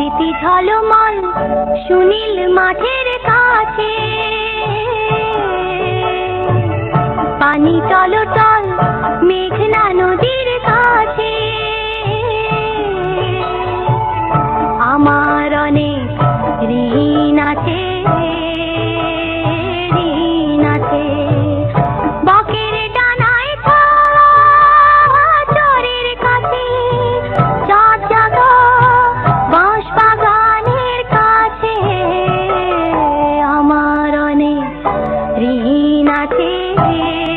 স্মৃতি ঝলমল সুনীল মাঠের কাছে। পানি টল মেঘ নানো बैठी